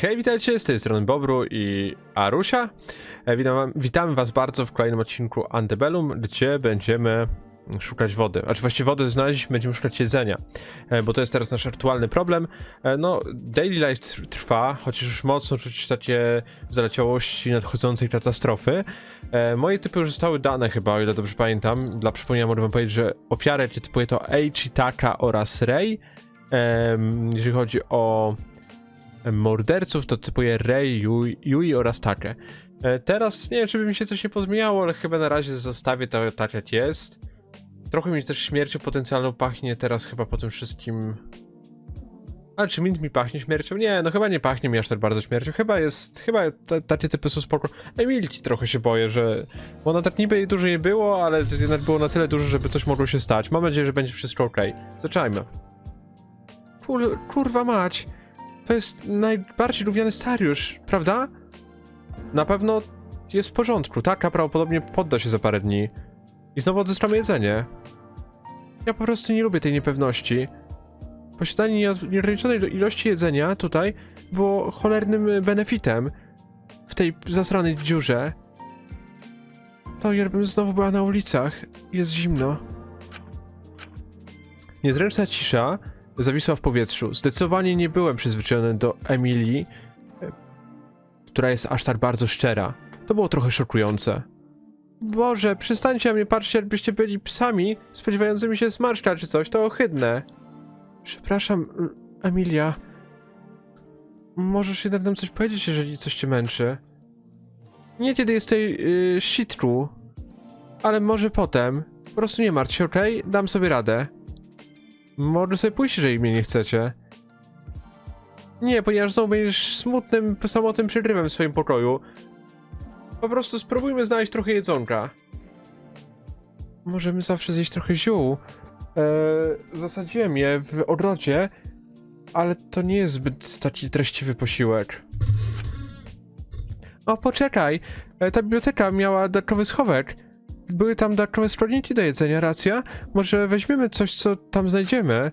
Hej, witajcie, z tej strony Bobru i Arusia. E, Witam, witamy was bardzo w kolejnym odcinku Antebellum, gdzie będziemy szukać wody. Znaczy właściwie wody znaleźliśmy, będziemy szukać jedzenia, e, bo to jest teraz nasz aktualny problem. E, No, daily life tr- trwa, chociaż już mocno czuć takie zaleciałości nadchodzącej katastrofy. Moje typy już zostały dane chyba, o ile dobrze pamiętam. Dla przypomnienia mogę wam powiedzieć, że ofiary, jakie typuję to Eichi, Taka oraz Rei. Jeżeli chodzi o morderców, to typuję Rei, Yui, Yui oraz Take. E, Teraz nie wiem, czy by mi się coś nie pozmieniało, ale chyba na razie zostawię to tak jak jest. Trochę mi też śmiercią potencjalną pachnie teraz chyba po tym wszystkim... Ale czy mint mi pachnie śmiercią? Nie, no chyba nie pachnie mi aż tak bardzo śmiercią. Chyba jest, chyba takie typy są spoko. Emilki trochę się boję, że... Ona tak niby jej dużo nie było, ale jednak było na tyle dużo, żeby coś mogło się stać. Mam nadzieję, że będzie wszystko ok. Zaczynajmy. Kur, kurwa mać. To jest najbardziej lubiany scenariusz, prawda? Na pewno jest w porządku. Taka prawdopodobnie podda się za parę dni. I znowu odzyskamy jedzenie. Ja po prostu nie lubię tej niepewności. Posiadanie nieograniczonej ilo- ilości jedzenia tutaj było cholernym benefitem w tej zasranej dziurze. To jakbym znowu była na ulicach. Jest zimno. Niezręczna cisza zawisła w powietrzu. Zdecydowanie nie byłem przyzwyczajony do Emilii, e, która jest aż tak bardzo szczera. To było trochę szokujące. Boże, przestańcie na mnie patrzeć, jakbyście byli psami spodziewającymi się zmarszcza czy coś, to ohydne. Przepraszam, L- Emilia. Możesz jednak nam coś powiedzieć, jeżeli coś cię męczy. Nie kiedy jest yy, shitku, ale może potem. Po prostu nie martw się, okej? Dam sobie radę. Może sobie pójść, jeżeli mnie nie chcecie. Nie, ponieważ znowu będziesz smutnym, samotnym przegrywem w swoim pokoju. Po prostu spróbujmy znaleźć trochę jedzonka. Możemy zawsze zjeść trochę ziół. Eee, zasadziłem je w ogrodzie, ale to nie jest zbyt taki treściwy posiłek. O, poczekaj. E, ta biblioteka miała dodatkowy schowek. Były tam dodatkowe składniki do jedzenia, racja? Może weźmiemy coś, co tam znajdziemy?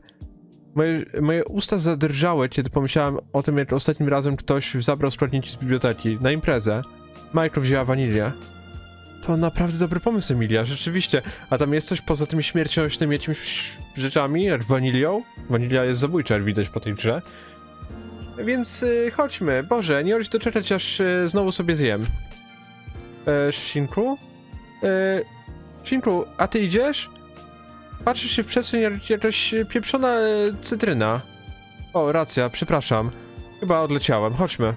Moje, moje usta zadrżały, kiedy pomyślałem o tym, jak ostatnim razem ktoś zabrał składniki z biblioteki na imprezę. Majko wzięła wanilię. To naprawdę dobry pomysł, Emilia, rzeczywiście. A tam jest coś poza tymi śmiercionośnymi jakimiś rzeczami, jak wanilią? Wanilia jest zabójcza, jak widać po tej grze. Więc y, chodźmy. Boże, nie chodź doczekać, aż y, znowu sobie zjem. E, Shinku? E, Shinku, a ty idziesz? Patrzysz się w przestrzeń jak jakaś pieprzona e, cytryna. O, racja, przepraszam. Chyba odleciałem, chodźmy.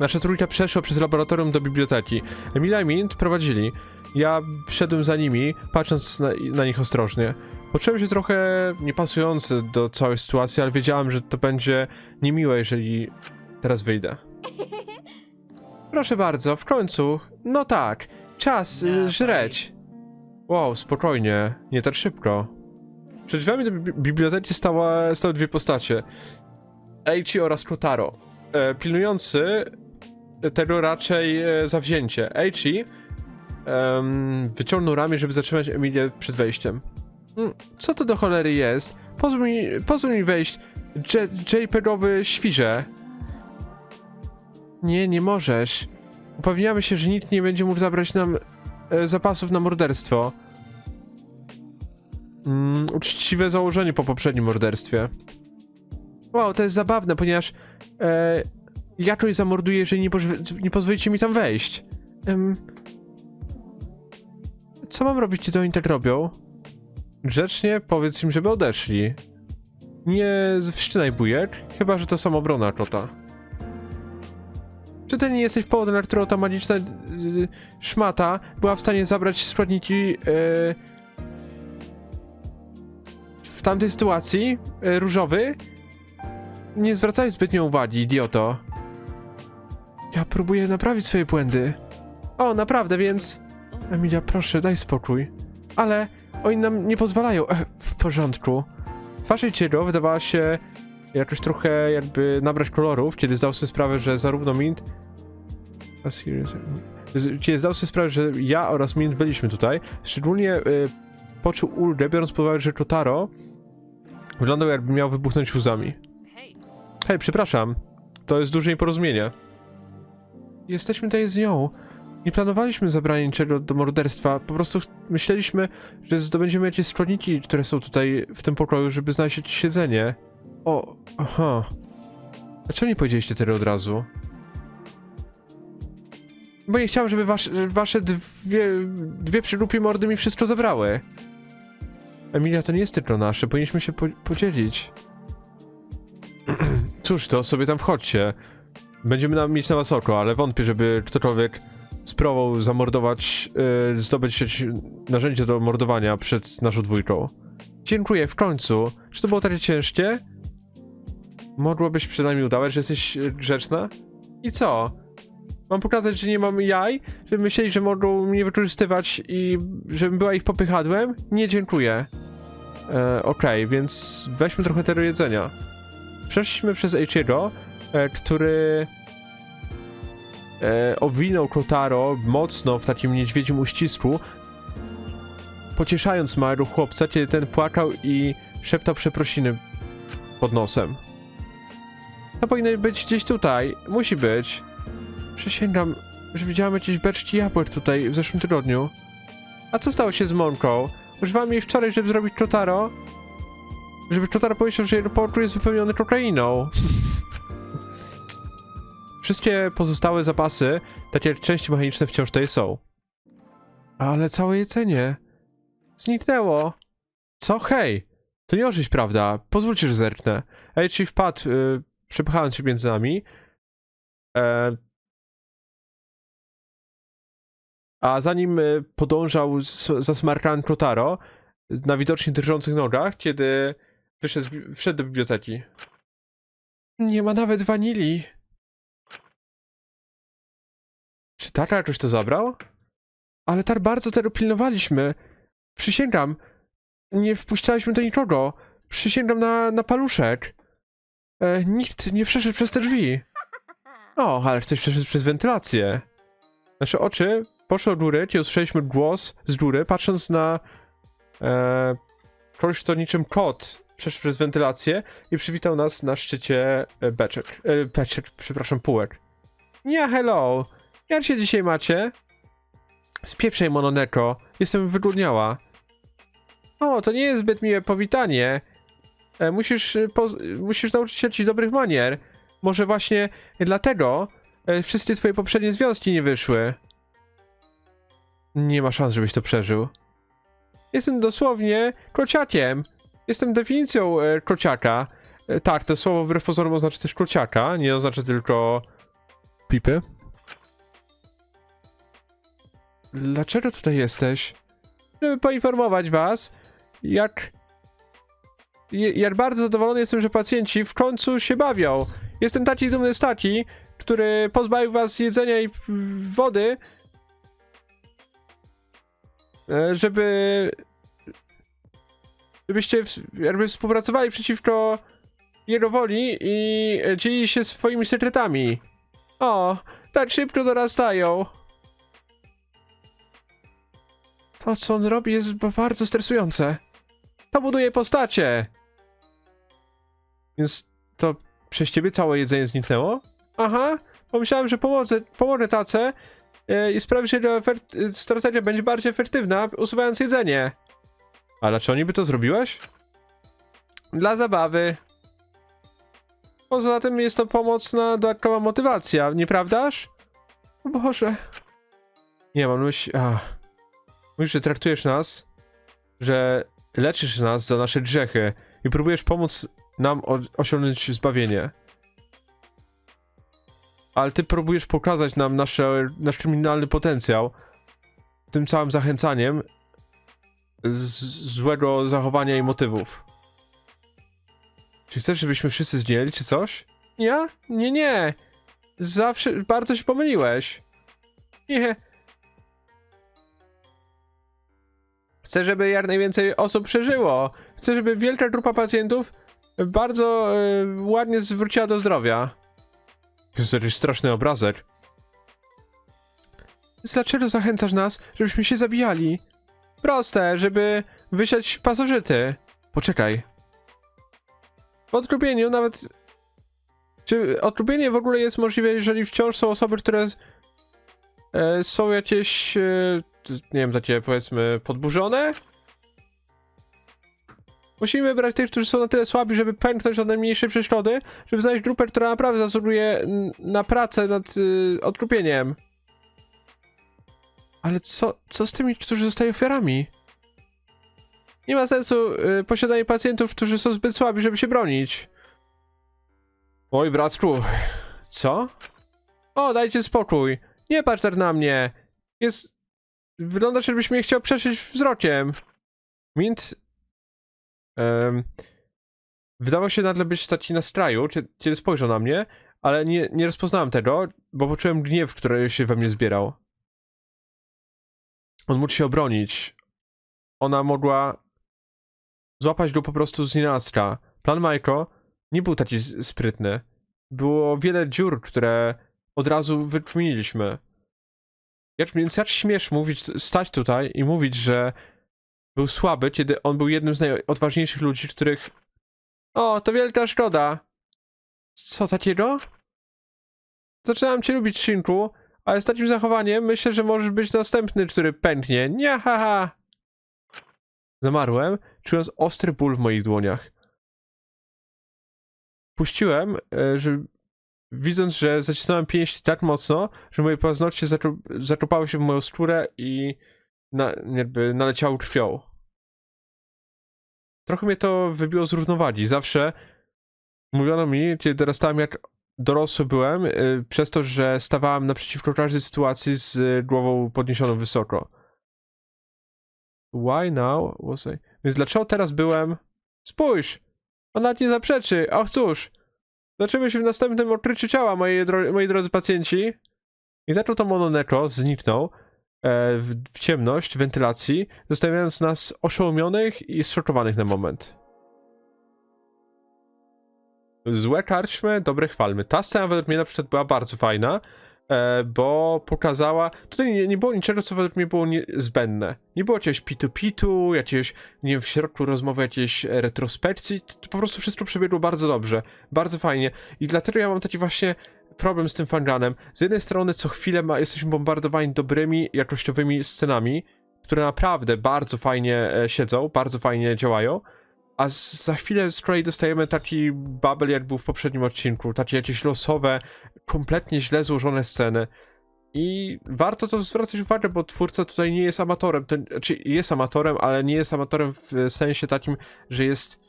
Nasza trójka przeszła przez laboratorium do biblioteki. Emilia i Mint prowadzili. Ja szedłem za nimi, patrząc na, na nich ostrożnie. Poczułem się trochę niepasujący do całej sytuacji, ale wiedziałem, że to będzie niemiłe, jeżeli teraz wyjdę. Proszę bardzo, w końcu. No tak, czas y, żreć. Wow, spokojnie, nie tak szybko. Przed drzwiami do bi- biblioteki stała, stały dwie postacie. Eichi oraz Kotaro. E, pilnujący tego raczej e, zawzięcie. Eichi em, wyciągnął ramię, żeby zatrzymać Emilię przed wejściem. Mm, Co to do cholery jest? Pozwól mi, pozwól mi wejść. J- JPEGowy świrze. Nie, nie możesz. Upewniamy się, że nikt nie będzie mógł zabrać nam e, zapasów na morderstwo. Mm, uczciwe założenie po poprzednim morderstwie. Wow, to jest zabawne, ponieważ e, jakoś zamorduję, jeżeli nie, nie pozwolicie mi tam wejść. Em, co mam robić, kiedy oni tak robią? Grzecznie powiedz im, żeby odeszli. Nie wszczynaj bujek, chyba że to samobrona kota. Czy ty nie jesteś powodem, na którą ta magiczna yy, szmata była w stanie zabrać składniki yy, w tamtej sytuacji? Yy, różowy? Nie zwracaj zbytnio uwagi, idioto. Ja próbuję naprawić swoje błędy. O, naprawdę, więc... Emilia, proszę, daj spokój. Ale oni nam nie pozwalają. Ech, w porządku. Twarz Ichigo wydawała się jakoś trochę jakby nabrać kolorów, kiedy zdał sobie sprawę, że zarówno Mint... Kiedy zdał sobie sprawę, że ja oraz Mint byliśmy tutaj, szczególnie y, poczuł ulgę, biorąc pod uwagę, że Kotaro wyglądał jakby miał wybuchnąć łzami. Hej, przepraszam. to jest duże nieporozumienie. Jesteśmy tutaj z nią. Nie planowaliśmy zabrania niczego do morderstwa. Po prostu myśleliśmy, że zdobędziemy jakieś składniki, które są tutaj w tym pokoju, żeby znaleźć siedzenie. O, aha. Dlaczego nie powiedzieliście tyle od razu? Bo nie chciałem, żeby wasz, wasze dwie, dwie przygłupie mordy mi wszystko zabrały. Emilia, to nie jest tylko nasze, powinniśmy się po podzielić. Cóż, to sobie tam wchodźcie. Będziemy nam mieć na was oko, ale wątpię, żeby ktokolwiek spróbował zamordować, yy, zdobyć narzędzie do mordowania przed naszą dwójką. Dziękuję, w końcu. Czy to było takie ciężkie? Mogłabyś przynajmniej udawać, że jesteś e, grzeczna? I co? Mam pokazać, że nie mam jaj? Żeby myśleli, że mogą mnie wykorzystywać i żebym była ich popychadłem? Nie, dziękuję. E, Okej, więc weźmy trochę tego jedzenia. Przeszliśmy przez Eiichiro, e, który e, owinął Kotaro mocno w takim niedźwiedzim uścisku, pocieszając małego chłopca, kiedy ten płakał i szeptał przeprosiny pod nosem. To powinno być gdzieś tutaj. Musi być. Przysięgam, że widziałem jakieś beczki jabłek tutaj w zeszłym tygodniu. A co stało się z Monką? Używałem jej wczoraj, żeby zrobić Kotaro. Żeby Kotaro powiedział, że jego pokój jest wypełniony kokainą. Wszystkie pozostałe zapasy, takie jak części mechaniczne wciąż tutaj są. Ale całe jedzenie zniknęło. Co? Hej! To nie ożyć, prawda? Pozwólcie, że zerknę. Ej, czyli wpadł, yy, przepychając się między nami. E, a zanim y, podążał za smarkałem Kotaro na widocznie drżących nogach, kiedy wyszedł, wszedł do biblioteki. Nie ma nawet wanilii. Czy Tara jakoś to zabrał? Ale tak bardzo tego pilnowaliśmy. Przysięgam, nie wpuszczaliśmy do nikogo. Przysięgam na, na paluszek. E, nikt nie przeszedł przez te drzwi. O, ale ktoś przeszedł przez wentylację. Nasze oczy poszły od góry, kiedy usłyszeliśmy głos z góry, patrząc na e, kogoś, kto niczym kot przeszedł przez wentylację i przywitał nas na szczycie e, beczek. E, beczek, przepraszam, półek. Nie, hello. Jak się dzisiaj macie? Spieprzej, Mononeko. Jestem wygłodniała. O, to nie jest zbyt miłe powitanie. E, musisz, poz- musisz nauczyć się jakichś dobrych manier. Może właśnie dlatego e, wszystkie twoje poprzednie związki nie wyszły. Nie ma szans, żebyś to przeżył. Jestem dosłownie krociakiem. Jestem definicją e, krociaka. E, tak, to słowo wbrew pozorom oznacza też krociaka, nie oznacza tylko pipy. Dlaczego tutaj jesteś? Żeby poinformować was, jak jak bardzo zadowolony jestem, że pacjenci w końcu się bawią. Jestem taki dumny z taki, który pozbawił was jedzenia i wody, e, żeby żebyście jakby współpracowali przeciwko jego woli i dzielili się swoimi sekretami. O, tak szybko dorastają. To, co on robi, jest bardzo stresujące. To buduje postacie. Więc to przez ciebie całe jedzenie zniknęło? Aha, pomyślałem, że pomogę, pomogę tace e, i sprawię, że strategia będzie bardziej efektywna, usuwając jedzenie. Ale czy oni by to zrobiłeś? Dla zabawy. Poza tym jest to pomocna dodatkowa motywacja, nieprawdaż? O Boże. Nie mam myśli... Ach. Mówisz, że traktujesz nas, że leczysz nas za nasze grzechy i próbujesz pomóc nam osiągnąć zbawienie. Ale ty próbujesz pokazać nam nasze, nasz kryminalny potencjał tym całym zachęcaniem złego zachowania i motywów. Czy chcesz, żebyśmy wszyscy zginęli, czy coś? Nie? Nie, nie. Zawsze bardzo się pomyliłeś. Nie. Chcę, żeby jak najwięcej osób przeżyło. Chcę, żeby wielka grupa pacjentów bardzo e, ładnie zwróciła do zdrowia. To jest jakiś straszny obrazek. Dlaczego zachęcasz nas, żebyśmy się zabijali? Proste, żeby wysiać pasożyty. Poczekaj. W odkupieniu nawet... Czy odrobienie w ogóle jest możliwe, jeżeli wciąż są osoby, które e, są jakieś, e, nie wiem, takie powiedzmy podburzone? Musimy brać tych, którzy są na tyle słabi, żeby pęknąć od najmniejszej przeszkody, żeby znaleźć grupę, która naprawdę zasługuje na pracę nad y, odkupieniem. Ale co, co z tymi, którzy zostają ofiarami? Nie ma sensu y, posiadanie pacjentów, którzy są zbyt słabi, żeby się bronić. Oj, bratku. Co? O, dajcie spokój. Nie patrz tak na mnie. Jest... Wyglądasz, jakbyś mnie chciał przeszyć wzrokiem. Mint... Um, wydawał się nagle być taki na straju, kie- kiedy spojrzał na mnie, ale nie, nie rozpoznałem tego, bo poczułem gniew, który się we mnie zbierał. On mógł się obronić. Ona mogła złapać go po prostu z nienacka. Plan Majko nie był taki sprytny. Było wiele dziur, które od razu wykminiliśmy. Jak, więc jak śmiesz mówić, stać tutaj i mówić, że był słaby, kiedy on był jednym z najodważniejszych ludzi, których... O, to wielka szkoda. Co takiego? Zaczynam cię lubić, Shinku, ale z takim zachowaniem myślę, że możesz być następny, który pęknie. Nie, haha! Zamarłem, czując ostry ból w moich dłoniach. Puściłem, e, że widząc, że zacisnąłem pięść tak mocno, że moje paznokcie zatru- zatrupały się w moją skórę i na, jakby naleciały krwią. Trochę mnie to wybiło z równowagi. Zawsze mówiono mi, kiedy dorastałem, jak dorosły byłem, y, przez to, że stawałem naprzeciwko każdej sytuacji z głową podniesioną wysoko. Why now was I... Więc dlaczego teraz byłem... Spójrz! On nawet nie zaprzeczy. Ach cóż! Zobaczymy się w następnym odkryciu ciała, moi, dro... moi drodzy pacjenci. I zaczął to mononeko, zniknął e, w, w ciemność wentylacji, zostawiając nas oszołomionych i zszokowanych na moment. Złe karczmy, dobre chwalmy. Ta scena według mnie na przykład była bardzo fajna, bo pokazała... Tutaj nie, nie było niczego, co według mnie było zbędne. Nie było jakiegoś pitu-pitu, jakiegoś, nie wiem, w środku rozmowy jakiejś e, retrospekcji. To, to po prostu wszystko przebiegło bardzo dobrze, bardzo fajnie. I dlatego ja mam taki właśnie problem z tym fanganem. Z jednej strony co chwilę ma, jesteśmy bombardowani dobrymi, jakościowymi scenami, które naprawdę bardzo fajnie e, siedzą, bardzo fajnie działają, a za chwilę z kolei dostajemy taki bubble, jak był w poprzednim odcinku, takie jakieś losowe, kompletnie źle złożone sceny. I warto to zwracać uwagę, bo twórca tutaj nie jest amatorem, to, znaczy jest amatorem, ale nie jest amatorem w sensie takim, że jest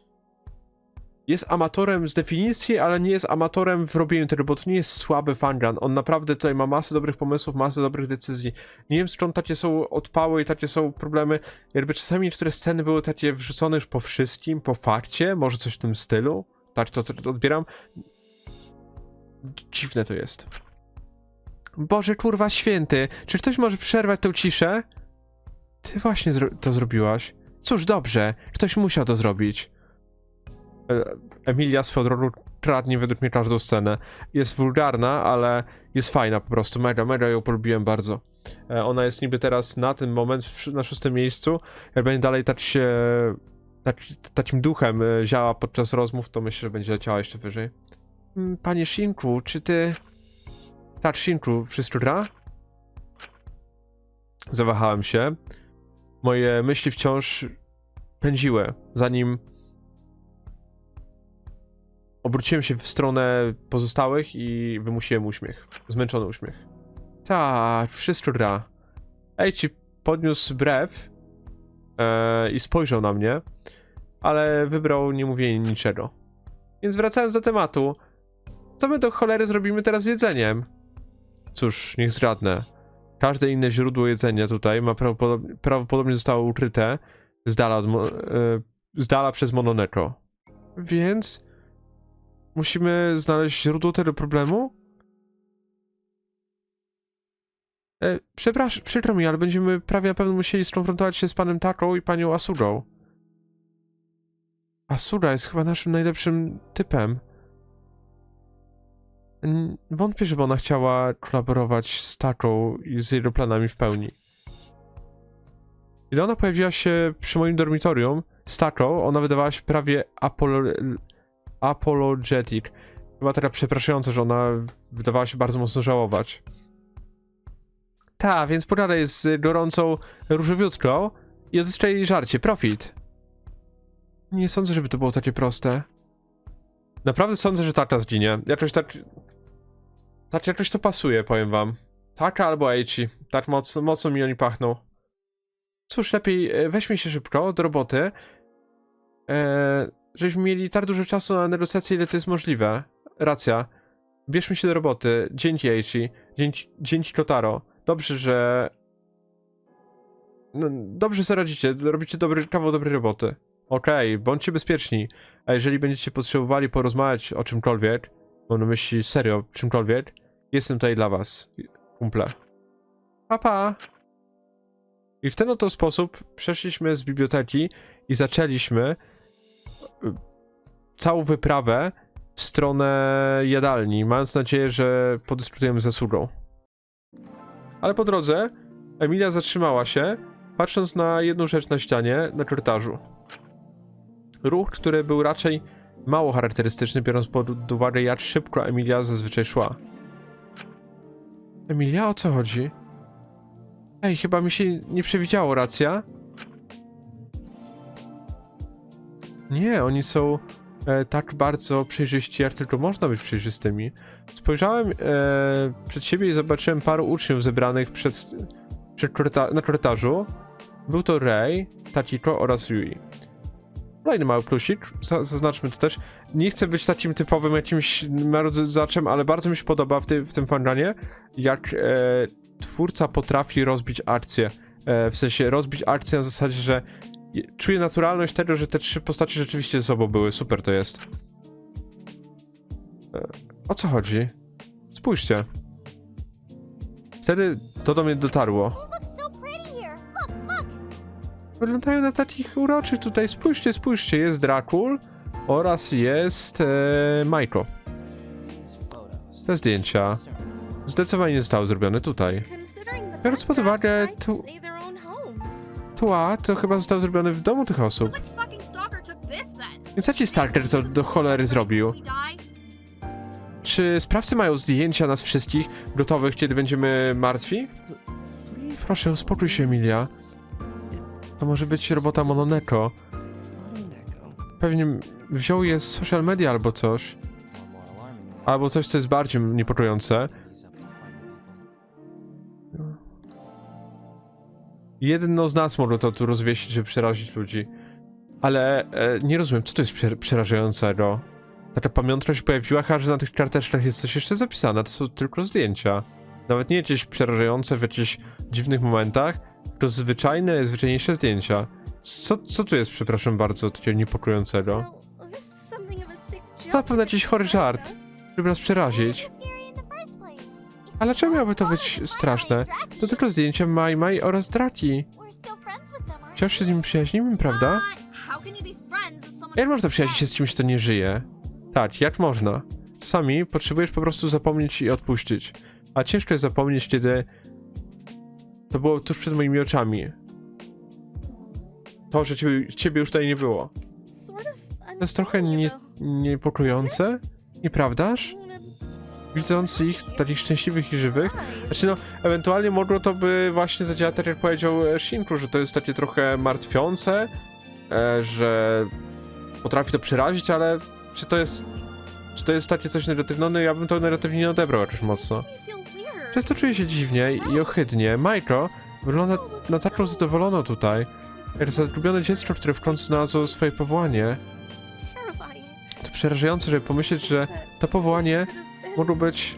jest amatorem z definicji, ale nie jest amatorem w robieniu tego, bo to nie jest słaby fangan. On naprawdę tutaj ma masę dobrych pomysłów, masę dobrych decyzji. Nie wiem skąd takie są odpały i takie są problemy. Jakby czasami niektóre sceny były takie wrzucone już po wszystkim, po fakcie, może coś w tym stylu. Tak to, to odbieram. Dziwne to jest. Boże kurwa święty, czy ktoś może przerwać tę ciszę? Ty właśnie zro to zrobiłaś. Cóż, dobrze, ktoś musiał to zrobić. E, Emilia swoją drogą kradnie według mnie każdą scenę. Jest wulgarna, ale jest fajna po prostu. Mega, mega ją polubiłem bardzo. E, Ona jest niby teraz na ten moment na szóstym miejscu. Jak będzie dalej tak się... Tak, takim duchem e, ziała podczas rozmów, to myślę, że będzie leciała jeszcze wyżej. Mm, Panie Shinku, czy ty... Tak, Shinku, wszystko gra? Zawahałem się. Moje myśli wciąż pędziły, zanim Obróciłem się w stronę pozostałych i wymusiłem uśmiech. Zmęczony uśmiech. Tak, wszystko gra. Ejci podniósł brew e, i spojrzał na mnie, ale wybrał nie mówienie niczego. Więc wracając do tematu, co my do cholery zrobimy teraz z jedzeniem? Cóż, niech zgadnę. Każde inne źródło jedzenia tutaj ma prawdopodobnie, prawdopodobnie zostało ukryte z dala, od, e, z dala przez Mononeko. Więc musimy znaleźć źródło tego problemu? E, przepraszam, przykro mi, ale będziemy prawie na pewno musieli skonfrontować się z panem Taką i panią Asugą. Asuga jest chyba naszym najlepszym typem. Wątpię, żeby ona chciała kolaborować z Taką i z jego planami w pełni. Kiedy ona pojawiła się przy moim dormitorium z Taką, ona wydawała się prawie apolo apologetic. Chyba taka przepraszająca, że ona wydawała się bardzo mocno żałować. Ta, więc pogadaj z gorącą różowiutką i odzyskaj jej żarcie. Profit. Nie sądzę, żeby to było takie proste. Naprawdę sądzę, że taka zginie. Jakoś tak... Tak jakoś to pasuje, powiem wam. Taka albo Eichi. Tak mocno, mocno mi oni pachną. Cóż, lepiej e, weźmy się szybko do roboty. E, żebyśmy mieli tak dużo czasu na negocjacje, ile to jest możliwe. Racja. Bierzmy się do roboty. Dzięki Eichi. Dzięki, dzięki Kotaro. Dobrze, że... No, dobrze sobie radzicie. Robicie dobry, kawał dobrej roboty. Okej, bądźcie bezpieczni. A jeżeli będziecie potrzebowali porozmawiać o czymkolwiek, mam na myśli serio czymkolwiek, jestem tutaj dla was, kumple. Pa, pa. I w ten oto sposób przeszliśmy z biblioteki i zaczęliśmy y, całą wyprawę w stronę jadalni, mając nadzieję, że podyskutujemy ze sługą. Ale po drodze Emilia zatrzymała się, patrząc na jedną rzecz na ścianie, na korytarzu. Ruch, który był raczej mało charakterystyczny, biorąc pod uwagę, jak szybko Emilia zazwyczaj szła. Emilia, o co chodzi? Ej, chyba mi się nie przewidziało, racja? Nie, oni są e, tak bardzo przejrzyści, jak tylko można być przejrzystymi. Spojrzałem e, przed siebie i zobaczyłem paru uczniów zebranych przed, przed na korytarzu. Był to Rei, Takiko oraz Yui. Kolejny mały plusik, za- zaznaczmy to też. Nie chcę być takim typowym jakimś marudzaczem, ale bardzo mi się podoba w, ty w tym fanganie, jak e, twórca potrafi rozbić akcję. E, w sensie rozbić akcję na zasadzie, że czuję naturalność tego, że te trzy postacie rzeczywiście ze sobą były. Super to jest. E, o co chodzi? Spójrzcie. Wtedy to do mnie dotarło. Wyglądają na takich uroczych tutaj. Spójrzcie, spójrzcie. Jest Drakul oraz jest e, Majko. Te zdjęcia zdecydowanie nie zostały zrobione tutaj. Biorąc pod uwagę tu-. Tła to chyba zostały zrobione w domu tych osób. Więc jaki Stalker to do cholery zrobił? Czy sprawcy mają zdjęcia nas wszystkich gotowych, kiedy będziemy martwi? Proszę, uspokój się, Emilia. To może być robota Mononeko. Pewnie wziął je z social media albo coś. Albo coś, co jest bardziej niepokojące. Jedno z nas mogło to tu rozwiesić, żeby przerazić ludzi. Ale e, nie rozumiem, co to jest prze przerażającego? Taka pamiątka się pojawiła, chyba że na tych karteczkach jest coś jeszcze zapisane, to są tylko zdjęcia. Nawet nie jakieś przerażające w jakichś dziwnych momentach, to zwyczajne, zwyczajniejsze zdjęcia. Co, co tu jest, przepraszam bardzo, takiego niepokojącego? Joke. To pewno jakiś chory żart, żeby nas przerazić. Ale czemu miałoby to być straszne? To tylko zdjęcia Mai Mai oraz Draki. Wciąż się z nim przyjaźnimy, prawda? Jak można przyjaźnić się z kimś, kto nie żyje? Tak, jak można? Czasami potrzebujesz po prostu zapomnieć i odpuścić. A ciężko jest zapomnieć, kiedy to było tuż przed moimi oczami. To, że ciebie, ciebie już tutaj nie było. To jest trochę nie, niepokojące, nieprawdaż? Widząc ich takich szczęśliwych i żywych. Znaczy no, ewentualnie mogło to by właśnie zadziałać tak jak powiedział e, Shinku, że to jest takie trochę martwiące, e, że potrafi to przerazić, ale czy to jest czy to jest takie coś negatywnego? No ja bym to negatywnie nie odebrał jakoś mocno. Często czuję się dziwnie i ohydnie. Majko wygląda na taką zadowoloną tutaj. Jak zagubione dziecko, które w końcu znalazło swoje powołanie. To przerażające, żeby pomyśleć, że to powołanie mogło być...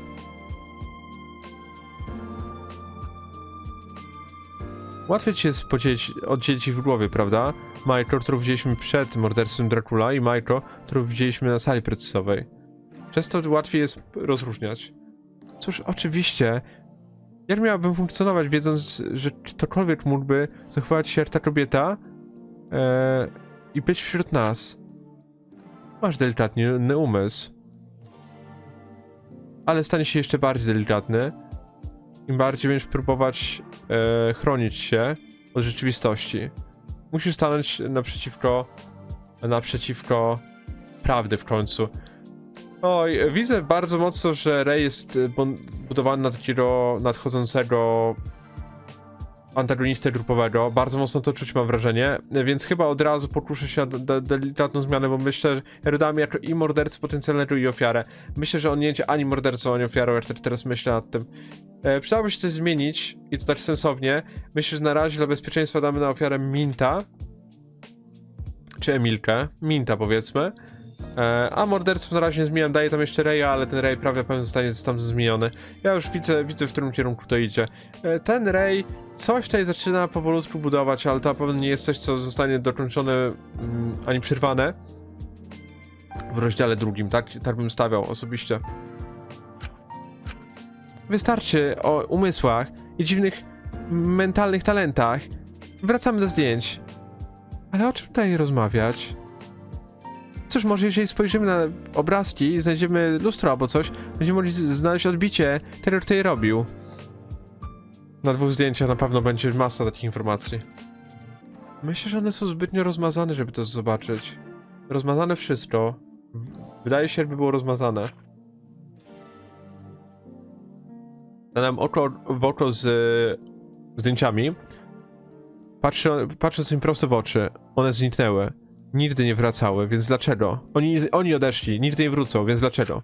Łatwiej ci jest podzielić, oddzielić w głowie, prawda? Majko, którą widzieliśmy przed morderstwem Dracula i Majko, którą widzieliśmy na sali procesowej. Przez to łatwiej jest rozróżniać. Cóż, oczywiście, jak miałabym funkcjonować, wiedząc, że ktokolwiek mógłby zachować się jak ta kobieta e, i być wśród nas? Masz delikatny umysł. Ale stanie się jeszcze bardziej delikatny. Im bardziej będziesz próbować e, chronić się od rzeczywistości. Musisz stanąć naprzeciwko naprzeciwko prawdy w końcu. Oj, widzę bardzo mocno, że Rey jest y, budowany na takiego nadchodzącego antagonistę grupowego. Bardzo mocno to czuć, mam wrażenie. Więc chyba od razu pokuszę się de- delikatną zmianę, bo myślę, że dodam jako i mordercę potencjalnego i ofiarę. Myślę, że on nie będzie ani mordercą, ani ofiarą, jak teraz myślę nad tym. E, przydałoby się coś zmienić i to tak sensownie. Myślę, że na razie dla bezpieczeństwa damy na ofiarę Minta. Czy Emilkę. Minta powiedzmy. E, a morderców na razie nie zmieniam, daję tam jeszcze Reja, ale ten Rej prawie pewnie zostanie stamtąd zmieniony. Ja już widzę, widzę w którym kierunku to idzie. E, ten Rej coś tutaj zaczyna powolutku budować, ale to pewno nie jest coś, co zostanie dokończone mm, ani przerwane w rozdziale drugim, tak? Tak bym stawiał osobiście. Wystarczy o umysłach i dziwnych mentalnych talentach. Wracamy do zdjęć. Ale o czym tutaj rozmawiać? Cóż, może jeżeli spojrzymy na obrazki i znajdziemy lustro albo coś, będziemy mogli znaleźć odbicie tego, kto je robił. Na dwóch zdjęciach na pewno będzie masa takich informacji. Myślę, że one są zbytnio rozmazane, żeby to zobaczyć. Rozmazane wszystko. Wydaje się, jakby było rozmazane. Dałem oko w oko z e, zdjęciami. Patrzę, patrząc im prosto w oczy, one zniknęły. Nigdy nie wracały, więc dlaczego? Oni, oni odeszli, nigdy nie wrócą, więc dlaczego?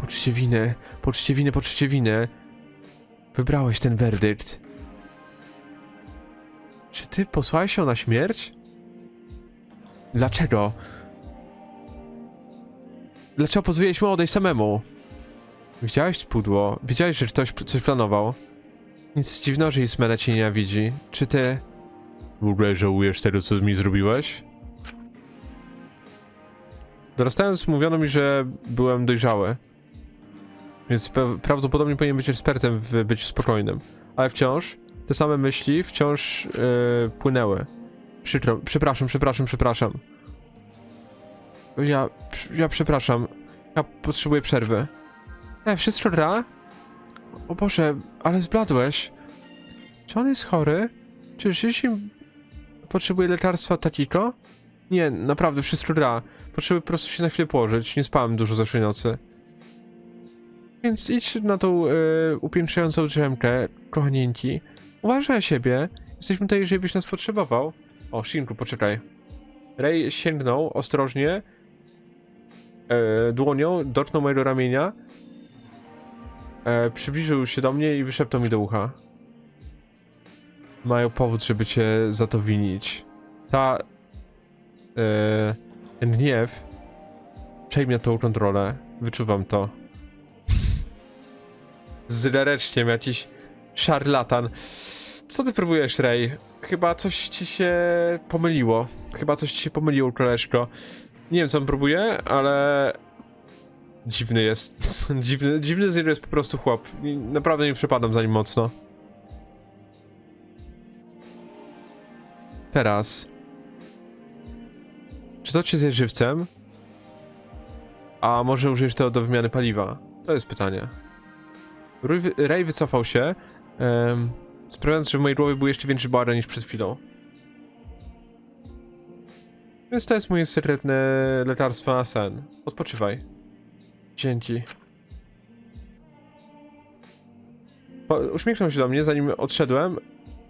Poczucie winy, poczucie winy, poczucie winy. Wybrałeś ten werdykt. Czy ty posłałeś ją na śmierć? Dlaczego? Dlaczego pozwoliłeś mu odejść samemu? Widziałeś pudło, wiedziałeś, że ktoś coś planował. Nic dziwnego, że Ismena cię nienawidzi. Czy ty... W ogóle żałujesz tego, co mi zrobiłeś? Dorastając mówiono mi, że byłem dojrzały. Więc prawdopodobnie powinien być ekspertem w byciu spokojnym. Ale wciąż te same myśli wciąż yy, płynęły. Przykro, przepraszam, przepraszam, przepraszam. Ja, ja przepraszam. Ja potrzebuję przerwy. E, wszystko gra? O Boże, ale zbladłeś. Czy on jest chory? Czy rzeczywiście potrzebuje lekarstwa Takiko? Nie, naprawdę, wszystko gra. Potrzebuję po prostu się na chwilę położyć. Nie spałem dużo zeszłej nocy. Więc idź na tą y, upiększającą drzemkę, kochanieńki. Uważaj siebie. Jesteśmy tutaj, jeżeli byś nas potrzebował. O, Shinku, poczekaj. Ray sięgnął ostrożnie e, dłonią, dotknął mojego ramienia, e, przybliżył się do mnie i wyszeptał mi do ucha. Mają powód, żeby cię za to winić. Ta... E, ten gniew przejmie tą kontrolę. Wyczuwam to. Z rereczkiem jakiś szarlatan. Co ty próbujesz, Ray? Chyba coś ci się pomyliło. Chyba coś ci się pomyliło, koleżko. Nie wiem, co on próbuje, ale... Dziwny jest. dziwny, dziwny jest po prostu chłop. Naprawdę nie przepadam za nim mocno. Teraz. Czy to cię zje żywcem? A może użyjesz to do wymiany paliwa? To jest pytanie. Ray, wy- Ray wycofał się, em, sprawiając, że w mojej głowie był jeszcze większy baran niż przed chwilą. Więc to jest moje sekretne lekarstwo na sen. Odpoczywaj. Dzięki. Uśmiechnął się do mnie, zanim odszedłem,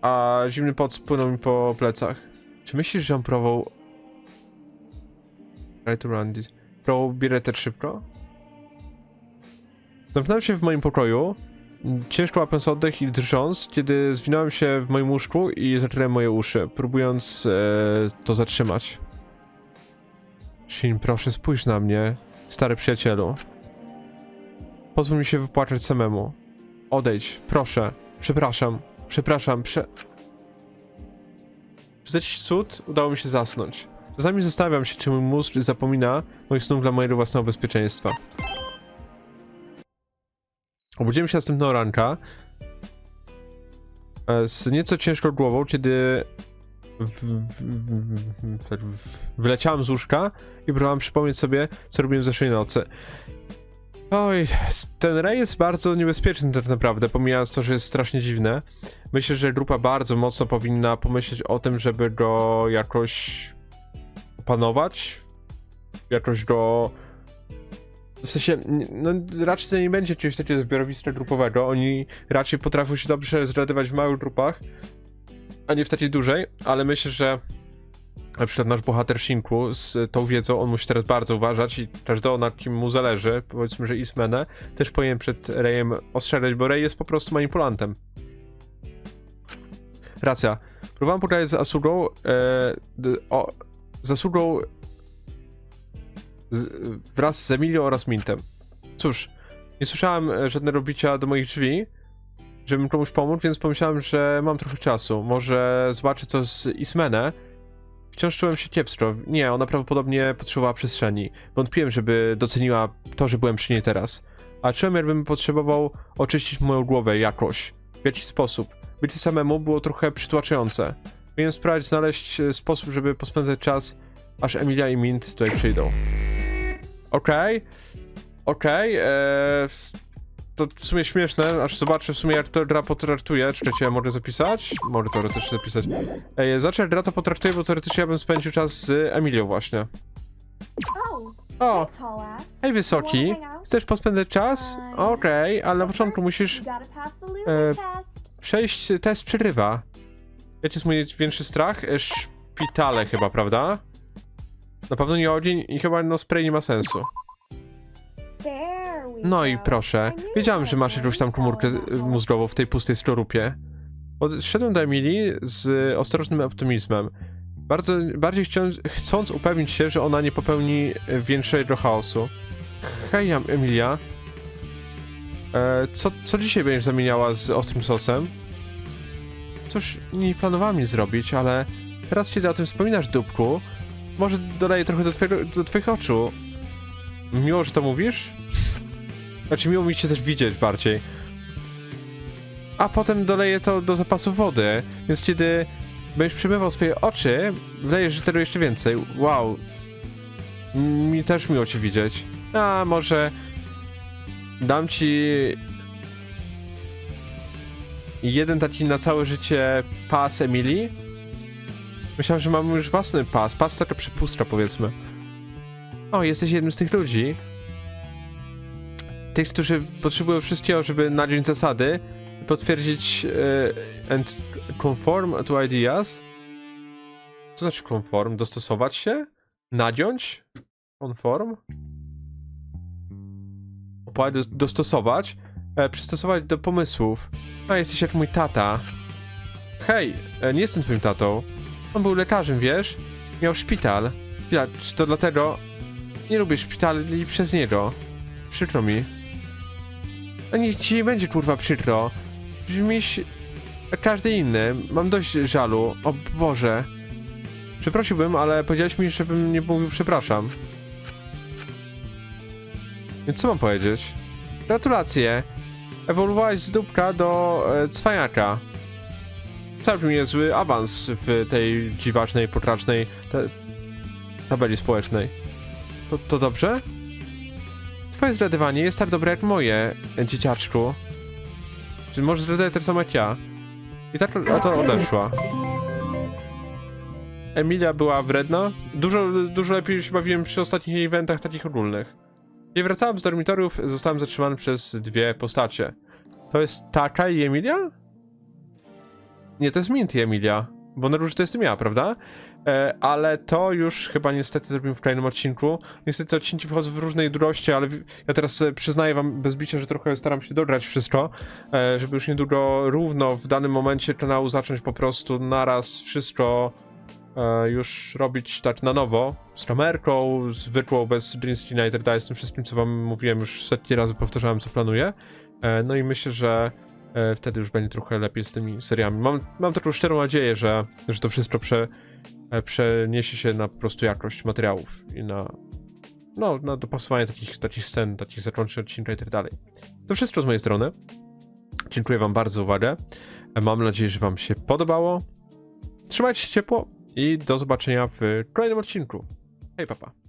a zimny pot spłynął mi po plecach. Czy myślisz, że on próbował... Right to run this. Próbował biletet szybko? Zamknąłem się w moim pokoju, ciężko łapiąc oddech i drżąc, kiedy zwinąłem się w moim łóżku i zacząłem moje uszy, próbując e, to zatrzymać. Shin, proszę spójrz na mnie, stary przyjacielu. Pozwól mi się wypłaczać samemu. Odejdź, proszę. Przepraszam, przepraszam, prze... Przez jakiś cud udało mi się zasnąć. Czasami zastanawiam się, czy mój mózg zapomina moich snów dla mojego własnego bezpieczeństwa. Obudziłem się następnego ranka e, z nieco ciężką głową, kiedy w, w, w, w, w, z łóżka i próbowałem przypomnieć sobie, co robiłem zeszłej nocy. Oj, ten rej jest bardzo niebezpieczny tak naprawdę, pomijając to, że jest strasznie dziwne. Myślę, że grupa bardzo mocno powinna pomyśleć o tym, żeby go jakoś opanować, jakoś go W sensie, no raczej to nie będzie czymś takiego zbiorowiska grupowego. Oni raczej potrafią się dobrze zgadywać w małych grupach, a nie w takiej dużej, ale myślę, że na przykład nasz bohater Shinku z tą wiedzą, on musi teraz bardzo uważać i każdego na kim mu zależy, powiedzmy, że Ismene, też powinien przed Rayem ostrzelać, bo Ray jest po prostu manipulantem. Racja. Próbowałem pogadać z Asurą, e, o, z Asurą z, wraz z Emilią oraz Mintem. Cóż, nie słyszałem e, żadnego bicia do moich drzwi, żebym komuś pomógł, więc pomyślałem, że mam trochę czasu. Może zobaczę co z Ismene. Wciąż czułem się kiepsko. Nie, ona prawdopodobnie potrzebowała przestrzeni. Wątpiłem, żeby doceniła to, że byłem przy niej teraz. A czułem, jakbym potrzebował oczyścić moją głowę jakoś. W jakiś sposób. Bycie samemu było trochę przytłaczające. Miałem spróbować znaleźć e, sposób, żeby pospędzać czas, aż Emilia i Mint tutaj przyjdą. Okej. Okej, eee, to w sumie śmieszne, aż zobaczę w sumie jak to gra potraktuje. Czekajcie, ja mogę zapisać? Mogę teoretycznie zapisać. Ej, zacznę to potraktuje, bo teoretycznie ja bym spędził czas z Emilią właśnie. Oh, O, hej wysoki. Chcesz pospędzać czas? Okej, ale na początku musisz e, przejść test przerywa. Jaki jest mój większy strach? E, Szpitale chyba, prawda? Na pewno nie ogień i chyba no spray nie ma sensu. No i proszę, wiedziałem, że masz jakąś tam komórkę hole. mózgową w tej pustej skorupie. Podszedłem do Emilii z ostrożnym optymizmem. Bardzo, bardziej chcąc, chcąc upewnić się, że ona nie popełni e, większego chaosu. Hej, Emilia. E, co, co dzisiaj będziesz zamieniała z ostrym sosem? Cóż, nie planowałem nic zrobić, ale teraz kiedy o tym wspominasz, dupku, może dodaję trochę do, twojego, do twoich oczu. Miło, że to mówisz? Znaczy, miło mi cię też widzieć bardziej. A potem doleję to do zapasu wody, więc kiedy będziesz przemywał swoje oczy, wlejesz tego jeszcze więcej. Wow. Mi też miło cię widzieć. A może dam ci jeden taki na całe życie pas Emilii? Myślałem, że mam już własny pas. Pas taka przepustka, powiedzmy. O, jesteś jednym z tych ludzi. Tych, którzy potrzebują wszystkiego, żeby nagiąć zasady potwierdzić e, and conform to ideas. Co znaczy conform? Dostosować się? Nagiąć? Conform? Dostosować? E, przystosować do pomysłów. A, jesteś jak mój tata. Hej, e, nie jestem twoim tatą. On był lekarzem, wiesz? Miał szpital. Ja, czy to dlatego... Nie lubię szpitali przez niego. Przykro mi. Niech ci nie będzie kurwa przykro. Brzmiś jak każdy inny. Mam dość żalu. O Boże. Przeprosiłbym, ale powiedziałeś mi, żebym nie mówił przepraszam. Więc co mam powiedzieć? Gratulacje. Ewoluowałeś z dupka do e, cwaniaka. Całkiem niezły awans w tej dziwacznej, potracznej tabeli społecznej. To, to dobrze? Twoje zgadywanie jest tak dobre jak moje, dzieciaczku. Czy możesz zgadywać tak samo jak ja? I tak to odeszła. Emilia była wredna. Dużo, dużo lepiej się bawiłem przy ostatnich eventach takich ogólnych. Kiedy wracałem z dormitoriów, zostałem zatrzymany przez dwie postacie. To jest Taka i Emilia? Nie, to jest Mint i Emilia. Bo na róż to jestem ja, prawda? E, ale to już chyba niestety zrobimy w kolejnym odcinku. Niestety te odcinki wchodzą w różnej długości, ale ja teraz przyznaję wam bez bicia, że trochę staram się dograć wszystko, e, żeby już niedługo równo w danym momencie kanału zacząć po prostu naraz wszystko e, już robić tak na nowo. Z kamerką, z virtual, bez green screena i tak dalej, z tym wszystkim, co wam mówiłem, już setki razy powtarzałem, co planuję. E, no i myślę, że wtedy już będzie trochę lepiej z tymi seriami. Mam, mam taką szczerą nadzieję, że, że to wszystko prze, e, przeniesie się na po prostu jakość materiałów i na no, na dopasowanie takich, takich scen, takich zakończeń odcinka i tak dalej. To wszystko z mojej strony. Dziękuję wam bardzo za uwagę. E, Mam nadzieję, że wam się podobało. Trzymajcie się ciepło i do zobaczenia w kolejnym odcinku. Hej, papa.